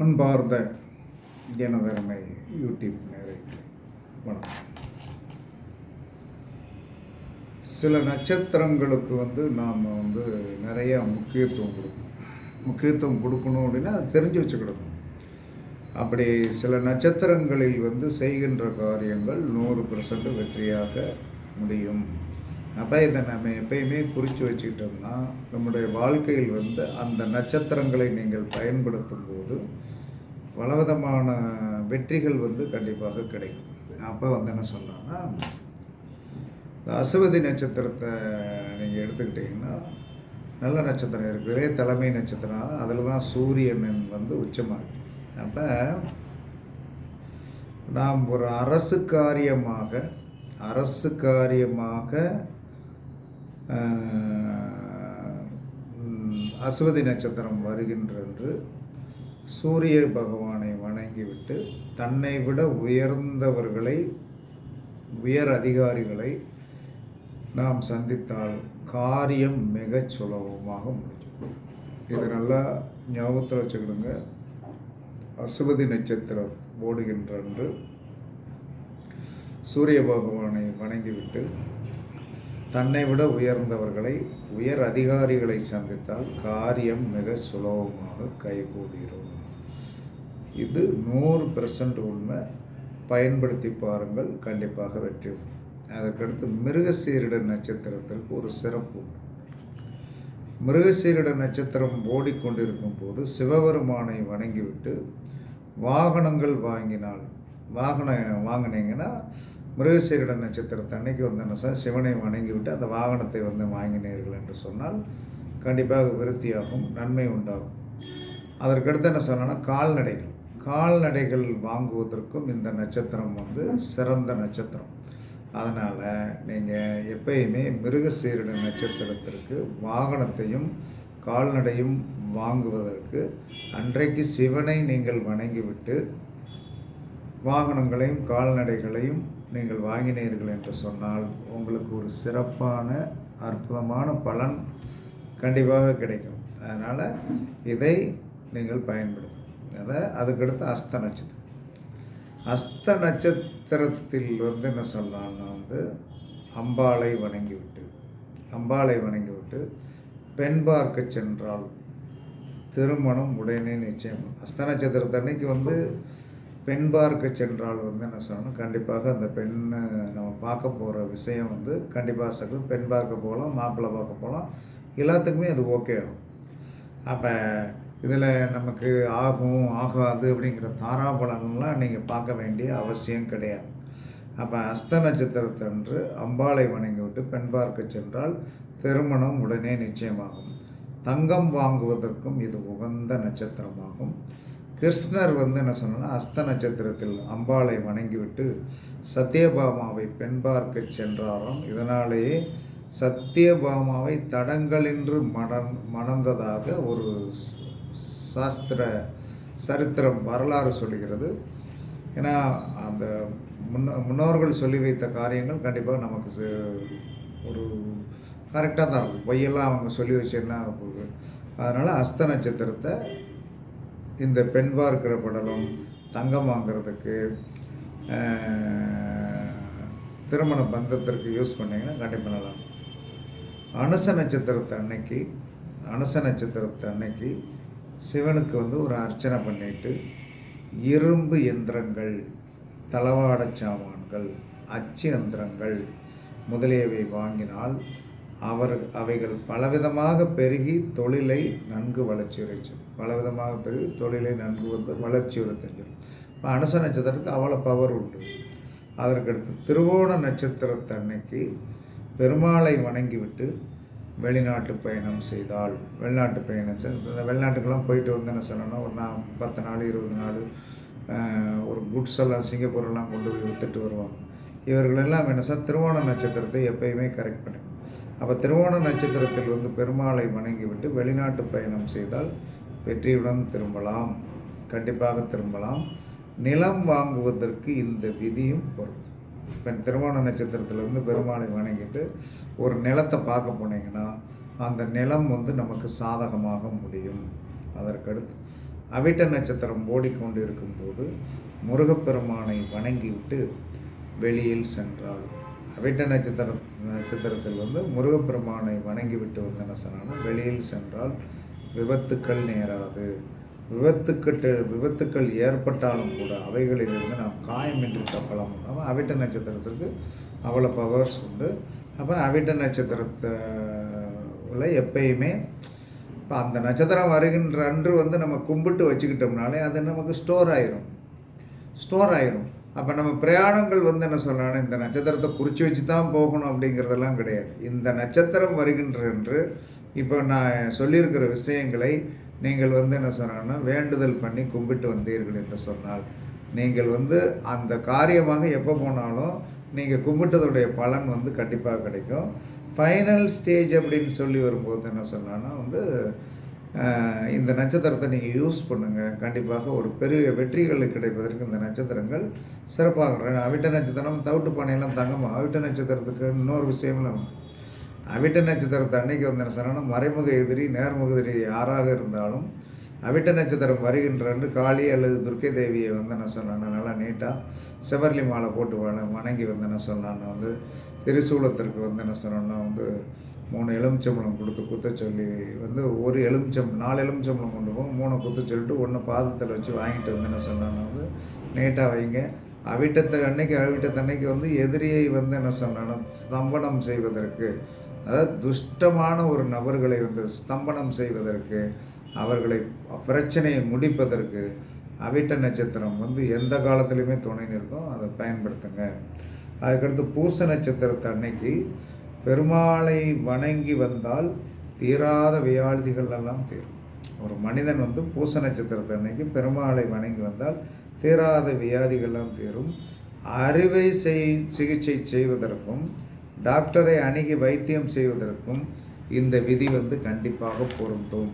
அன்பார்ந்த ஜனதர்மை யூடியூப் நேரத்தில் வணக்கம். சில நட்சத்திரங்களுக்கு வந்து நாம் வந்து நிறையா முக்கியத்துவம் கொடுக்கணும். முக்கியத்துவம் கொடுக்கணும் அப்படின்னா அது தெரிஞ்சு வச்சுக்கிடணும். அப்படி சில நட்சத்திரங்களில் வந்து செய்கின்ற காரியங்கள் நூறு பர்சன்ட் வெற்றியாக முடியும். அப்போ இதை நம்ம எப்பயுமே குறித்து வச்சுக்கிட்டோம்னா நம்முடைய வாழ்க்கையில் வந்து அந்த நட்சத்திரங்களை நீங்கள் பயன்படுத்தும் போது பலவிதமான வெற்றிகள் வந்து கண்டிப்பாக கிடைக்கும். அப்போ வந்து என்ன சொன்னான்னா இந்த அசுவதி நட்சத்திரத்தை நீங்கள் எடுத்துக்கிட்டிங்கன்னா நல்ல நட்சத்திரம் இருக்குதுலே தலைமை நட்சத்திரம். அதில் தான் சூரியன் வந்து உச்சமாகும் அப்போ நாம் ஒரு அரசு காரியமாக அரசு காரியமாக அஸ்வதி அசுவதி நட்சத்திரம் வருகின்றன்று. சூரிய பகவானை வணங்கிவிட்டு தன்னை விட உயர்ந்தவர்களை உயர் அதிகாரிகளை நாம் சந்தித்தால் காரியம் மிகச் சுலபமாக முடியும். இது நல்லா ஞாபகத்தில் வச்சுக்கிடுங்க. அசுவதி நட்சத்திரம் ஓடுகின்றன்று. சூரிய பகவானை வணங்கிவிட்டு தன்னை விட உயர்ந்தவர்களை உயர் அதிகாரிகளை சந்தித்தால் காரியம் மிக சுலபமாக கைகூடிரும் இது நூறு பெர்சன்ட் உண்மை பயன்படுத்தி பாருங்கள் கண்டிப்பாக வெற்றி உண்டு. அதற்கடுத்து மிருகசீரிட நட்சத்திரத்திற்கு ஒரு சிறப்பு உண்டு. மிருகசீரிட நட்சத்திரம் ஓடிக்கொண்டிருக்கும் போது சிவபெருமானை வணங்கிவிட்டு வாகனங்கள் வாங்கினால் வாகனம் வாங்கினீங்கன்னா மிருகசீரிட நட்சத்திரத்தை அன்னைக்கு வந்து என்ன சார் சிவனை வணங்கிவிட்டு அந்த வாகனத்தை வந்து வாங்கினீர்கள் என்று சொன்னால் கண்டிப்பாக விருத்தியாகும் நன்மை உண்டாகும். அதற்கடுத்து என்ன சொன்னால் கால்நடைகள். கால்நடைகள் வாங்குவதற்கும் இந்த நட்சத்திரம் வந்து சிறந்த நட்சத்திரம். அதனால் நீங்கள் எப்பயுமே மிருகசீரட நட்சத்திரத்திற்கு வாகனத்தையும் கால்நடையும் வாங்குவதற்கு அன்றைக்கு சிவனை நீங்கள் வணங்கிவிட்டு வாகனங்களையும் கால்நடைகளையும் நீங்கள் வாங்கினீர்கள் என்று சொன்னால் உங்களுக்கு ஒரு சிறப்பான அற்புதமான பலன் கண்டிப்பாக கிடைக்கும். அதனால் இதை நீங்கள் பயன்படுத்தும் அதை அதுக்கடுத்து அஸ்த நட்சத்திரம். அஸ்த நட்சத்திரத்தில் வந்து என்ன சொல்லலாம்னா வந்து அம்பாளை வணங்கிவிட்டு அம்பாளை வணங்கிவிட்டு பெண் பார்க்க சென்றால் திருமணம் உடனே நிச்சயம். அஸ்த நட்சத்திரத்தன்னைக்கு வந்து பெண் பார்க்க சென்றால் வந்து என்ன சொல்லணும் கண்டிப்பாக அந்த பெண்ணை நம்ம பார்க்க போகிற விஷயம் வந்து கண்டிப்பாக சகல் பெண் பார்க்க போகலாம் மாப்பிள்ளை பார்க்க போகலாம். எல்லாத்துக்குமே அது ஓகே ஆகும். அப்போ இதில் நமக்கு ஆகும் ஆகாது அப்படிங்கிற தாராபலன்லாம் நீங்கள் பார்க்க வேண்டிய அவசியம் கிடையாது. அப்போ அஸ்த நட்சத்திரத்தன்று அம்பாளை வணங்கி விட்டு பெண் பார்க்க சென்றால் திருமணம் உடனே நிச்சயமாகும். தங்கம் வாங்குவதற்கும் இது உகந்த நட்சத்திரமாகும். கிருஷ்ணர் வந்து என்ன சொன்னா அஸ்த நட்சத்திரத்தில் அம்பாளை வணங்கிவிட்டு சத்யபாமாவை பெண் பார்க்க சென்றாராம். இதனாலேயே சத்யபாமாவை தடங்களின்று மணந் மணந்ததாக ஒரு சாஸ்திர சரித்திரம் வரலாறு சொல்லுகிறது. ஏன்னா அந்த முன்ன முன்னோர்கள் சொல்லி வைத்த காரியங்கள் கண்டிப்பாக நமக்கு ஒரு கரெக்டாக தான் இருக்கும். பொய்யெல்லாம் அவங்க சொல்லி வச்சு என்ன போகுது அதனால் அஸ்த நட்சத்திரத்தை இந்த பெண் பார்க்கிற படலம் தங்கம் வாங்குறதுக்கு திருமண பந்தத்திற்கு யூஸ் பண்ணிங்கன்னா கண்டிப்பாக நல்லா அனுச நட்சத்திரத்தை அன்னைக்கு அனுச நட்சத்திரத்தை அன்னைக்கு சிவனுக்கு வந்து ஒரு அர்ச்சனை பண்ணிட்டு இரும்பு எந்திரங்கள் தளவாட சாமான்கள் அச்சு எந்திரங்கள் முதலியவை வாங்கினால் அவர் அவைகள் பலவிதமாக பெருகி தொழிலை நன்கு வளர்ச்சியுறைச்சும் பலவிதமாக பெருகி தொழிலை நன்கு வந்து வளர்ச்சியுறை தெரிஞ்சிடும் இப்போ அனுச நட்சத்திரத்துக்கு அவ்வளோ பவர் உண்டு. அதற்கடுத்து திருவோண நட்சத்திரத்தை அன்னைக்கு பெருமாளை வணங்கிவிட்டு வெளிநாட்டு பயணம் செய்தால் வெளிநாட்டு பயணம் செய் இந்த வெளிநாட்டுக்கெல்லாம் போயிட்டு வந்து என்ன சொல்லணும் ஒரு நா பத்து நாள் இருபது நாள் ஒரு குட்ஸ் எல்லாம் சிங்கப்பூர் எல்லாம் கொண்டு போய் வித்துட்டு வருவாங்க. இவர்களெல்லாம் என்ன சார் திருவோண நட்சத்திரத்தை எப்பயுமே கரெக்ட் பண்ணி அப்போ திருவோண நட்சத்திரத்தில் வந்து பெருமாளை வணங்கிவிட்டு வெளிநாட்டு பயணம் செய்தால் வெற்றியுடன் திரும்பலாம். கண்டிப்பாக திரும்பலாம். நிலம் வாங்குவதற்கு இந்த விதியும் பொருள் இப்போ திருவோண நட்சத்திரத்தில் வந்து பெருமாளை வணங்கிட்டு ஒரு நிலத்தை பார்க்க போனீங்கன்னா அந்த நிலம் வந்து நமக்கு சாதகமாக முடியும். அதற்கடுத்து அவிட்ட நட்சத்திரம் ஓடிக்கொண்டு இருக்கும்போது முருகப்பெருமானை வணங்கிவிட்டு வெளியில் சென்றாள். அவிட்ட நட்சத்திர நட்சத்திரத்தில் வந்து முருகப்பெருமானை வணங்கிவிட்டு வந்து என்ன வெளியில் சென்றால் விபத்துக்கள் நேராது. விபத்துக்கிட்ட விபத்துக்கள் ஏற்பட்டாலும் கூட அவைகளிலிருந்து நாம் காயமின்றி தப்பலாம். நம்ம அவிட்ட நட்சத்திரத்திற்கு அவ்வளோ பவர்ஸ் உண்டு. அப்போ அவிட்ட நட்சத்திரத்தில் எப்பயுமே இப்போ அந்த நட்சத்திரம் வருகின்ற அன்று வந்து நம்ம கும்பிட்டு வச்சுக்கிட்டோம்னாலே அது நமக்கு ஸ்டோர் ஆயிரும். ஸ்டோர் ஆயிரும். அப்போ நம்ம பிரயாணங்கள் வந்து என்ன சொல்லணும் இந்த நட்சத்திரத்தை குறித்து வச்சு தான் போகணும் அப்படிங்கிறதெல்லாம் கிடையாது. இந்த நட்சத்திரம் வருகின்ற என்று இப்போ நான் சொல்லியிருக்கிற விஷயங்களை நீங்கள் வந்து என்ன சொன்னாங்கன்னா வேண்டுதல் பண்ணி கும்பிட்டு வந்தீர்கள் என்று சொன்னால் நீங்கள் வந்து அந்த காரியமாக எப்போ போனாலும் நீங்கள் கும்பிட்டதுடைய பலன் வந்து கண்டிப்பாக கிடைக்கும். ஃபைனல் ஸ்டேஜ் அப்படின்னு சொல்லி வரும்போது என்ன சொன்னான்னா வந்து இந்த நட்சத்திரத்தை நீங்கள் யூஸ் பண்ணுங்கள் கண்டிப்பாக ஒரு பெரிய வெற்றிகள் கிடைப்பதற்கு இந்த நட்சத்திரங்கள் சிறப்பாக அவிட்ட நட்சத்திரம் தவிட்டு பானையெல்லாம் தங்கமா அவிட்ட நட்சத்திரத்துக்கு இன்னொரு விஷயம்லாம் அவிட்ட நட்சத்திரத்தை அன்னைக்கு வந்த என்ன மறைமுக எதிரி நேர்முக எதிரி யாராக இருந்தாலும் அவிட்ட நட்சத்திரம் வருகின்றன்று காளி அல்லது துர்க்கை தேவியை வந்து என்ன சொன்னான்னா நல்லா நீட்டாக செவர்லி மாலை போட்டு வணங்கி வந்து என்ன சொன்னான்னா வந்து திரிசூலத்திற்கு வந்து என்ன சொன்னோன்னா வந்து மூணு எலுமிச்சம்பழம் கொடுத்து குத்த சொல்லி வந்து ஒரு எலுமிச்சம் நாலு எலுமிச்சம்பழம் கொண்டு போகும் மூணு குத்த சொல்லிட்டு ஒன்று பாதத்தில் வச்சு வாங்கிட்டு வந்து என்ன சொன்னான்னா வந்து நீட்டாக வைங்க. அவிட்டத்தை அன்னைக்கு அவிட்டத்தன்னைக்கு வந்து எதிரியை வந்து என்ன சொன்னான்னா ஸ்தம்பனம் செய்வதற்கு அதாவது துஷ்டமான ஒரு நபர்களை வந்து ஸ்தம்பனம் செய்வதற்கு அவர்களை பிரச்சனையை முடிப்பதற்கு அவிட்ட நட்சத்திரம் வந்து எந்த காலத்துலேயுமே துணை நிற்கும். அதை பயன்படுத்துங்க. அதுக்கடுத்து பூச நட்சத்திரத்தை அன்னைக்கு பெருமாளை வணங்கி வந்தால் தீராத வியாதிகள் எல்லாம் தீரும். ஒரு மனிதன் வந்து பூச நட்சத்திரத்தை அன்னைக்கு பெருமாளை வணங்கி வந்தால் தீராத வியாதிகள்லாம் தீரும். அறுவை செய் சிகிச்சை செய்வதற்கும் டாக்டரை அணுகி வைத்தியம் செய்வதற்கும் இந்த விதி வந்து கண்டிப்பாக பொருந்தும்.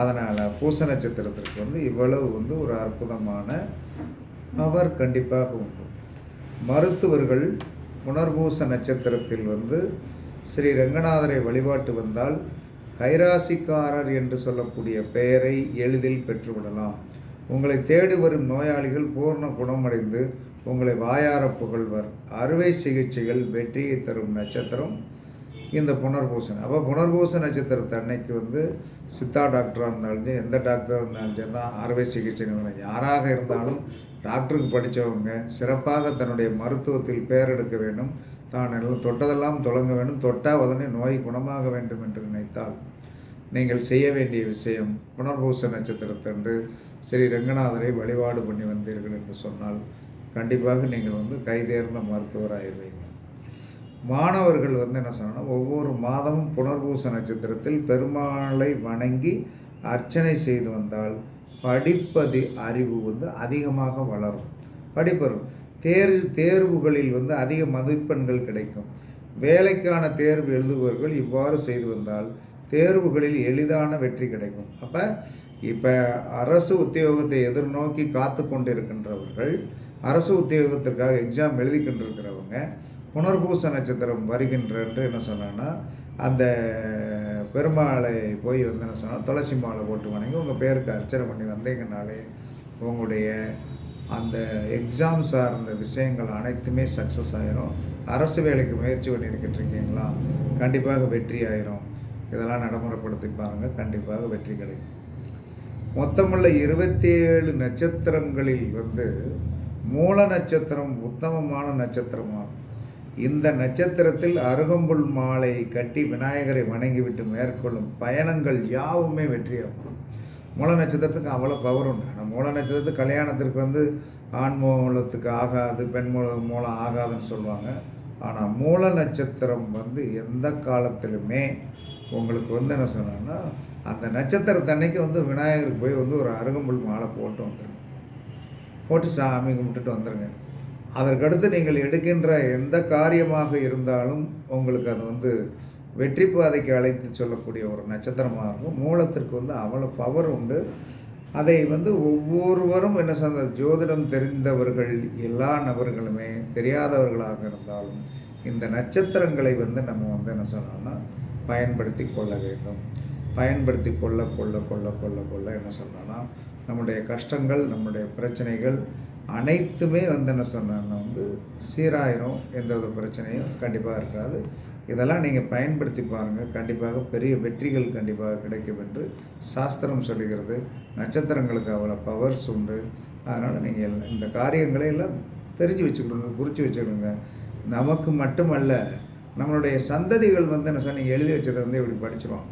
அதனால் பூச நட்சத்திரத்திற்கு வந்து இவ்வளவு வந்து ஒரு அற்புதமான அவர் கண்டிப்பாக உண்டு. மருத்துவர்கள் புனர்பூச நட்சத்திரத்தில் வந்து ஸ்ரீ ரங்கநாதரை வழிபாட்டு வந்தால் கைராசிக்காரர் என்று சொல்லக்கூடிய பெயரை எளிதில் பெற்றுவிடலாம். உங்களை தேடி வரும் நோயாளிகள் பூர்ண குணமடைந்து உங்களை வாயார புகழ்வர். அறுவை சிகிச்சைகள் வெற்றியை தரும் நட்சத்திரம் இந்த புனர்பூசன் அப்போ புனர்பூச நட்சத்திரத்தை அன்னைக்கு வந்து சித்தா டாக்டராக இருந்தாலும் சரி எந்த டாக்டராக இருந்தாலும் சரி தான் அறுவை சிகிச்சை நிபுணர். யாராக இருந்தாலும் டாக்டருக்கு படித்தவங்க சிறப்பாக தன்னுடைய மருத்துவத்தில் பெயர் எடுக்க வேண்டும். தான் எல்லாம் தொட்டதெல்லாம் தொடங்க வேண்டும். தொட்டால் உடனே நோய் குணமாக வேண்டும் என்று நினைத்தால் நீங்கள் செய்ய வேண்டிய விஷயம் புனர்பூச நட்சத்திரத்தன்று ஸ்ரீ ரங்கநாதரை வழிபாடு பண்ணி வந்தீர்கள் என்று சொன்னால் கண்டிப்பாக நீங்கள் வந்து கைதேர்ந்த மருத்துவராயிருவீங்க. மாணவர்கள் வந்து என்ன சொன்னால் ஒவ்வொரு மாதமும் புனர்பூச நட்சத்திரத்தில் பெருமாளை வணங்கி அர்ச்சனை செய்து வந்தால் படிப்பது அறிவு வந்து அதிகமாக வளரும். படிப்பரும் தேர்வு தேர்வுகளில் வந்து அதிக மதிப்பெண்கள் கிடைக்கும். வேலைக்கான தேர்வு எழுதுபவர்கள் இவ்வாறு செய்து வந்தால் தேர்வுகளில் எளிதான வெற்றி கிடைக்கும். அப்போ இப்போ அரசு உத்தியோகத்தை எதிர்நோக்கி காத்து கொண்டிருக்கின்றவர்கள் அரசு உத்தியோகத்திற்காக எக்ஸாம் எழுதி கொண்டிருக்கிறவங்க புனர்பூச நட்சத்திரம் வருகின்றன்று என்ன சொன்னான்னா அந்த பெருமாளை போய் வந்து என்ன சொன்னால் துளசி மாலை போட்டு வணங்கி உங்கள் பேருக்கு அர்ச்சனை பண்ணி வந்தீங்கனாலே உங்களுடைய அந்த எக்ஸாம் சார்ந்த விஷயங்கள் அனைத்துமே சக்ஸஸ் ஆயிரும். அரசு வேலைக்கு முயற்சி பண்ணியிருக்கிட்டு இருக்கீங்களா? கண்டிப்பாக வெற்றி ஆயிரும். இதெல்லாம் நடைமுறைப்படுத்தி பாருங்கள் கண்டிப்பாக வெற்றி கிடைக்கும். மொத்தமுள்ள இருபத்தி ஏழு நட்சத்திரங்களில் வந்து மூல நட்சத்திரம் உத்தமமான நட்சத்திரமாகும். இந்த நட்சத்திரத்தில் அருகம்புல் மாலை கட்டி விநாயகரை வணங்கிவிட்டு மேற்கொள்ளும் பயணங்கள் யாவுமே வெற்றியாகும் மூல நட்சத்திரத்துக்கு அவ்வளோ பவர் உண்டு. ஆனால் மூல நட்சத்திரத்துக்கு கல்யாணத்திற்கு வந்து ஆண் மூலத்துக்கு ஆகாது பெண் மூல மூலம் ஆகாதுன்னு சொல்லுவாங்க. ஆனால் மூல நட்சத்திரம் வந்து எந்த காலத்திலுமே உங்களுக்கு வந்து என்ன சொன்னாங்கன்னா அந்த நட்சத்திரத்தன்னைக்கு வந்து விநாயகருக்கு போய் வந்து ஒரு அருகம்புல் மாலை போட்டு வந்துடுங்க போட்டு சாமி கும்பிட்டுட்டு வந்துடுங்க அதற்கடுத்து நீங்கள் எடுக்கின்ற எந்த காரியமாக இருந்தாலும் உங்களுக்கு அது வந்து வெற்றி பாதைக்கு அழைத்து சொல்லக்கூடிய ஒரு நட்சத்திரமாக இருக்கும். மூலத்திற்கு வந்து அவ்வளோ பவர் உண்டு. அதை வந்து ஒவ்வொருவரும் என்ன சொன்ன ஜோதிடம் தெரிந்தவர்கள் எல்லா நபர்களுமே தெரியாதவர்களாக இருந்தாலும் இந்த நட்சத்திரங்களை வந்து நம்ம வந்து என்ன சொன்னோம்னா பயன்படுத்தி கொள்ள வேண்டும். பயன்படுத்தி கொள்ள கொள்ள கொள்ள கொள்ள கொள்ள என்ன சொன்னோன்னா நம்முடைய கஷ்டங்கள் நம்முடைய பிரச்சனைகள் அனைத்துமே வந்து என்ன சொன்னேன்னா வந்து சீராயிரும் எந்த ஒரு பிரச்சனையும் கண்டிப்பாக இருக்காது. இதெல்லாம் நீங்கள் பயன்படுத்தி பாருங்கள் கண்டிப்பாக பெரிய வெற்றிகள் கண்டிப்பாக கிடைக்கும் என்று சாஸ்திரம் சொல்லுகிறது. நட்சத்திரங்களுக்கு அவ்வளோ பவர்ஸ் உண்டு. அதனால் நீங்கள் இந்த காரியங்களை எல்லாம் தெரிஞ்சு வச்சுக்கணுங்க குறித்து வச்சுக்கணுங்க. நமக்கு மட்டுமல்ல நம்மளுடைய சந்ததிகள் வந்து என்ன சொன்னீங்க எழுதி வச்சதை வந்து இப்படி படிச்சிருவோம்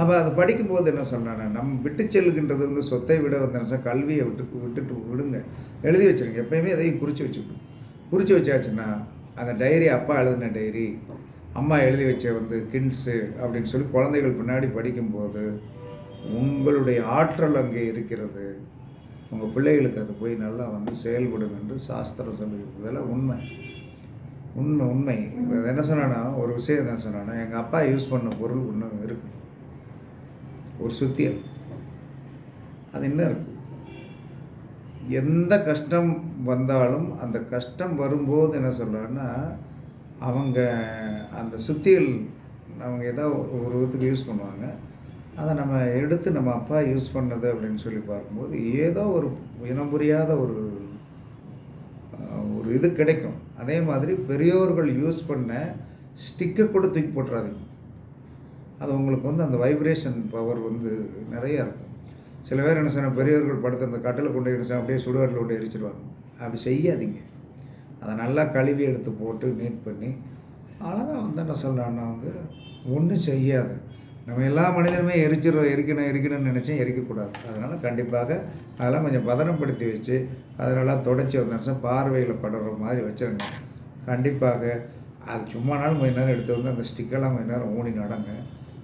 அப்போ அதை படிக்கும்போது என்ன சொன்னானே நம்ம விட்டு செல்லுகின்றது வந்து சொத்தை விட வந்து என்ன கல்வியை விட்டு விட்டுட்டு விடுங்க. எழுதி வச்சுருங்க. எப்பயுமே எதையும் குறித்து வச்சுக்கணும். குறித்து வச்சாச்சுன்னா அந்த டைரி அப்பா எழுதின டைரி அம்மா எழுதி வச்ச வந்து கின்ஸு அப்படின்னு சொல்லி குழந்தைகள் பின்னாடி படிக்கும்போது உங்களுடைய ஆற்றல் அங்கே இருக்கிறது. உங்கள் பிள்ளைகளுக்கு அது போய் நல்லா வந்து செயல்படும் என்று சாஸ்திரம் சொல்லியிருக்கு இதெல்லாம் உண்மை. உண்மை உண்மை. என்ன சொன்னான்னா ஒரு விஷயம் என்ன சொன்னான்னா எங்கள் அப்பா யூஸ் பண்ண பொருள் ஒன்று இருக்குது ஒரு சுத்தியல் அது என்ன இருக்குது எந்த கஷ்டம் வந்தாலும் அந்த கஷ்டம் வரும்போது என்ன சொல்கிறாங்கன்னா அவங்க அந்த சுத்தியல் அவங்க ஏதோ ஒரு விதத்துக்கு யூஸ் பண்ணுவாங்க. அதை நம்ம எடுத்து நம்ம அப்பா யூஸ் பண்ணது அப்படின்னு சொல்லி பார்க்கும்போது ஏதோ ஒரு இனம் புரியாத ஒரு ஒரு இது கிடைக்கும். அதே மாதிரி பெரியோர்கள் யூஸ் பண்ண ஸ்டிக்கை கூட தூக்கி போட்டுறாதீங்க. அது உங்களுக்கு வந்து அந்த வைப்ரேஷன் பவர் வந்து நிறையா இருக்கும். சில பேர் என்ன சொன்ன பெரியவர்கள் படுத்து அந்த கட்டில் கொண்டு என்ன அப்படியே சுடுகாட்டில் கொண்டு எரிச்சிடுவாங்க அப்படி செய்யாதீங்க. அதை நல்லா கழுவி எடுத்து போட்டு நீட் பண்ணி அழகாக வந்து என்ன சொல்கிறான்னா வந்து ஒன்றும் செய்யாது. நம்ம எல்லா மனிதனுமே எரிச்சிடும் எரிக்கணும் எரிக்கணும்னு நினச்சேன் எரிக்கக்கூடாது. அதனால் கண்டிப்பாக அதெல்லாம் கொஞ்சம் பதனப்படுத்தி வச்சு அதனால் தொடச்சி வந்த பார்வையில் படுற மாதிரி வச்சிருங்க. கண்டிப்பாக அது சும்மா நாள் கொஞ்ச நேரம் எடுத்து வந்து அந்த ஸ்டிக்கெல்லாம் கொஞ்ச நேரம் ஊனி நடங்க.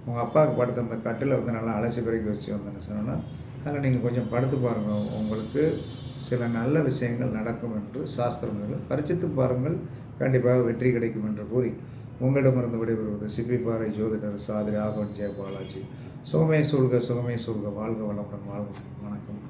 உங்கள் அப்பாவுக்கு படுத்த அந்த கட்டில் வந்து நல்லா அலசி பிறகு வச்சு வந்தேன்னு சொன்னோன்னா அதில் நீங்கள் கொஞ்சம் படுத்து பாருங்கள் உங்களுக்கு சில நல்ல விஷயங்கள் நடக்கும் என்று சாஸ்திரங்கள் பரிச்சித்து பாருங்கள். கண்டிப்பாக வெற்றி கிடைக்கும் என்று கூறி உங்களிடமிருந்து விடைபெறுவது சிப்பிப்பாறை ஜோதிடர் சாதி ஆகவன் ஜெய பாலாஜி சுகமே சொல்க சுகமே சொல்க வாழ்க வளமுடன் வாழ்க. வணக்கம்.